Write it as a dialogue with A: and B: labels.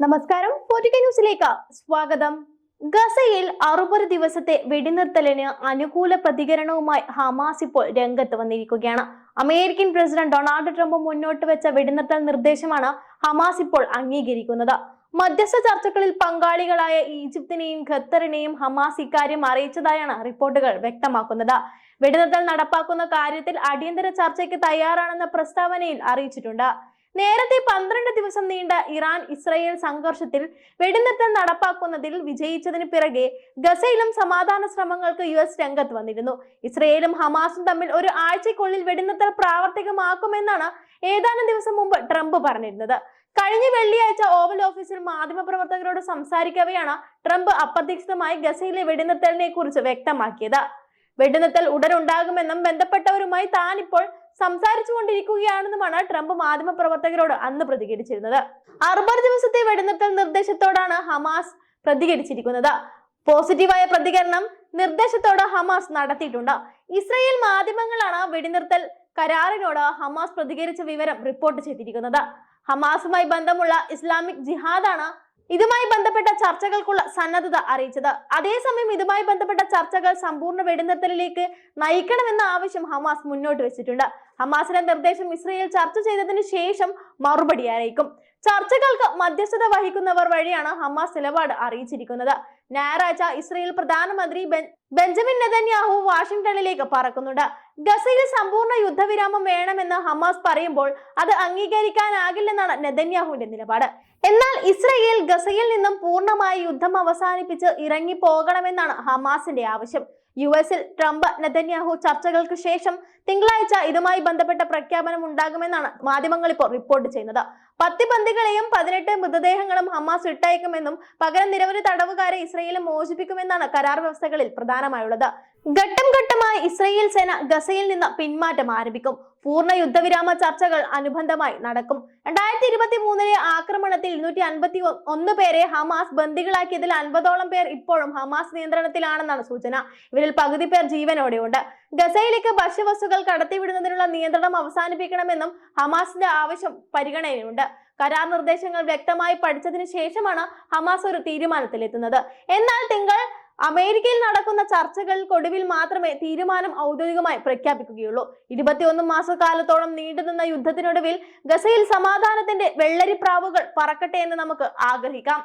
A: നമസ്കാരം. ന്യൂസിലേക്ക് സ്വാഗതം. ഗസയിൽ അറുപത് ദിവസത്തെ വെടിനിർത്തലിന് അനുകൂല പ്രതികരണവുമായി ഹമാസ് ഇപ്പോൾ രംഗത്ത് വന്നിരിക്കുകയാണ്. അമേരിക്കൻ പ്രസിഡന്റ് ഡൊണാൾഡ് ട്രംപ് മുന്നോട്ട് വെച്ച വെടിനിർത്തൽ നിർദ്ദേശമാണ് ഹമാസ് ഇപ്പോൾ അംഗീകരിക്കുന്നത്. മധ്യസ്ഥ ചർച്ചകളിൽ പങ്കാളികളായ ഈജിപ്തിനെയും ഖത്തറിനെയും ഹമാസ് ഇക്കാര്യം അറിയിച്ചതായാണ് റിപ്പോർട്ടുകൾ വ്യക്തമാക്കുന്നത്. വെടിനിർത്തൽ നടപ്പാക്കുന്ന കാര്യത്തിൽ അടിയന്തര ചർച്ചയ്ക്ക് തയ്യാറാണെന്ന പ്രസ്താവനയിൽ അറിയിച്ചിട്ടുണ്ട്. നേരത്തെ പന്ത്രണ്ട് ദിവസം നീണ്ട ഇറാൻ ഇസ്രയേൽ സംഘർഷത്തിൽ വെടിനിർത്തൽ നടപ്പാക്കുന്നതിൽ വിജയിച്ചതിന് പിറകെ ഗസയിലും സമാധാന ശ്രമങ്ങൾക്ക് യു എസ് രംഗത്ത് വന്നിരുന്നു. ഇസ്രയേലും ഹമാസും തമ്മിൽ ഒരു ആഴ്ചയ്ക്കുള്ളിൽ വെടിനിർത്തൽ പ്രാവർത്തികമാക്കുമെന്നാണ് ഏതാനും ദിവസം മുമ്പ് ട്രംപ് പറഞ്ഞിരുന്നത്. കഴിഞ്ഞ വെള്ളിയാഴ്ച ഓവൽ ഓഫീസിൽ മാധ്യമപ്രവർത്തകരോട് സംസാരിക്കവെയാണ് ട്രംപ് അപ്രതീക്ഷിതമായി ഗസയിലെ വെടിനിർത്തലിനെ കുറിച്ച് വ്യക്തമാക്കിയത്. വെടിനിർത്തൽ ഉടനുണ്ടാകുമെന്നും ബന്ധപ്പെട്ടവരുമായി താൻ ഇപ്പോൾ സംസാരിച്ചു കൊണ്ടിരിക്കുകയാണെന്നുമാണ് ട്രംപ് മാധ്യമപ്രവർത്തകരോട് അന്ന് പ്രതികരിച്ചിരുന്നത്. അറുപത് ദിവസത്തെ വെടിനിർത്തൽ നിർദ്ദേശത്തോടാണ് ഹമാസ് പ്രതികരിച്ചിരിക്കുന്നത്. പോസിറ്റീവായ പ്രതികരണം നിർദ്ദേശത്തോട് ഹമാസ് നടത്തിയിട്ടുണ്ട്. ഇസ്രയേൽ മാധ്യമങ്ങളാണ് വെടിനിർത്തൽ കരാറിനോട് ഹമാസ് പ്രതികരിച്ച വിവരം റിപ്പോർട്ട് ചെയ്തിരിക്കുന്നത്. ഹമാസുമായി ബന്ധമുള്ള ഇസ്ലാമിക് ജിഹാദാണ് ഇതുമായി ബന്ധപ്പെട്ട ചർച്ചകൾക്കുള്ള സന്നദ്ധത അറിയിച്ചത്. അതേസമയം ഇതുമായി ബന്ധപ്പെട്ട ചർച്ചകൾ സമ്പൂർണ വെടിനിർത്തലിലേക്ക് നയിക്കണമെന്ന ആവശ്യം ഹമാസ് മുന്നോട്ട് വെച്ചിട്ടുണ്ട്. ഹമാസിന്റെ നിർദ്ദേശം ഇസ്രയേൽ ചർച്ച ചെയ്തതിനു ശേഷം മറുപടി അറിയിക്കും. ചർച്ചകൾക്ക് മധ്യസ്ഥത വഹിക്കുന്നവർ വഴിയാണ് ഹമാസ് നിലപാട് അറിയിച്ചിരിക്കുന്നത്. ഞായറാഴ്ച ഇസ്രയേൽ പ്രധാനമന്ത്രി ബെഞ്ചമിൻ നെതന്യാഹു വാഷിംഗ്ടണിലേക്ക് പറക്കുന്നുണ്ട്. ഗസയിൽ സമ്പൂർണ യുദ്ധവിരാമം വേണമെന്ന് ഹമാസ് പറയുമ്പോൾ അത് അംഗീകരിക്കാനാകില്ലെന്നാണ് നെതന്യാഹുവിന്റെ നിലപാട്. എന്നാൽ ഇസ്രയേൽ ഗസയിൽ നിന്നും പൂർണമായി യുദ്ധം അവസാനിപ്പിച്ച് ഇറങ്ങി പോകണമെന്നാണ് ഹമാസിന്റെ ആവശ്യം. യു എസിൽ ട്രംപ് നെതന്യാഹു ചർച്ചകൾക്ക് ശേഷം തിങ്കളാഴ്ച ഇതുമായി ബന്ധപ്പെട്ട പ്രഖ്യാപനം ഉണ്ടാകുമെന്നാണ് മാധ്യമങ്ങൾ ഇപ്പോൾ റിപ്പോർട്ട് ചെയ്യുന്നത്. പത്ത് പന്തികളെയും പതിനെട്ട് മൃതദേഹങ്ങളും ഹമാസ് ഇട്ടയക്കുമെന്നും പകരം നിരവധി തടവുകാരെ ഇസ്രയേലും മോചിപ്പിക്കുമെന്നാണ് കരാർ വ്യവസ്ഥകളിൽ പ്രധാനമായുള്ളത്. ഘട്ടം ഘട്ടമായി ഇസ്രയേൽ സേന ഗസയിൽ നിന്ന് പിന്മാറ്റം ആരംഭിക്കും. പൂർണ യുദ്ധവിരാമ ചർച്ചകൾ അനുബന്ധമായി നടക്കും. രണ്ടായിരത്തി ഇരുപത്തി മൂന്നിലെ ആക്രമണത്തിൽ ഇരുന്നൂറ്റി അൻപത്തി ഒന്ന് പേരെ ഹമാസ് ബന്ദികളാക്കിയതിൽ അൻപതോളം പേർ ഇപ്പോഴും ഹമാസ് നിയന്ത്രണത്തിലാണെന്നാണ് സൂചന. ഇവരിൽ പകുതി പേർ ജീവനോടെയുണ്ട്. ഗസയിലേക്ക് ഭക്ഷ്യവസ്തുക്കൾ കടത്തിവിടുന്നതിനുള്ള നിയന്ത്രണം അവസാനിപ്പിക്കണമെന്നും ഹമാസിന്റെ ആവശ്യം പരിഗണനയുണ്ട് കരാർ നിർദ്ദേശങ്ങൾ വ്യക്തമായി പഠിച്ചതിനു ശേഷമാണ് ഹമാസ് ഒരു തീരുമാനത്തിലെത്തുന്നത്. എന്നാൽ തിങ്കൾ അമേരിക്കയിൽ നടക്കുന്ന ചർച്ചകൾക്കൊടുവിൽ മാത്രമേ തീരുമാനം ഔദ്യോഗികമായി പ്രഖ്യാപിക്കുകയുള്ളൂ. ഇരുപത്തിയൊന്ന് മാസക്കാലത്തോളം നീണ്ടുനിന്ന യുദ്ധത്തിനൊടുവിൽ ഗസയിൽ സമാധാനത്തിന്റെ വെള്ളരിപ്രാവുകൾ പറക്കട്ടെ എന്ന് നമുക്ക് ആഗ്രഹിക്കാം.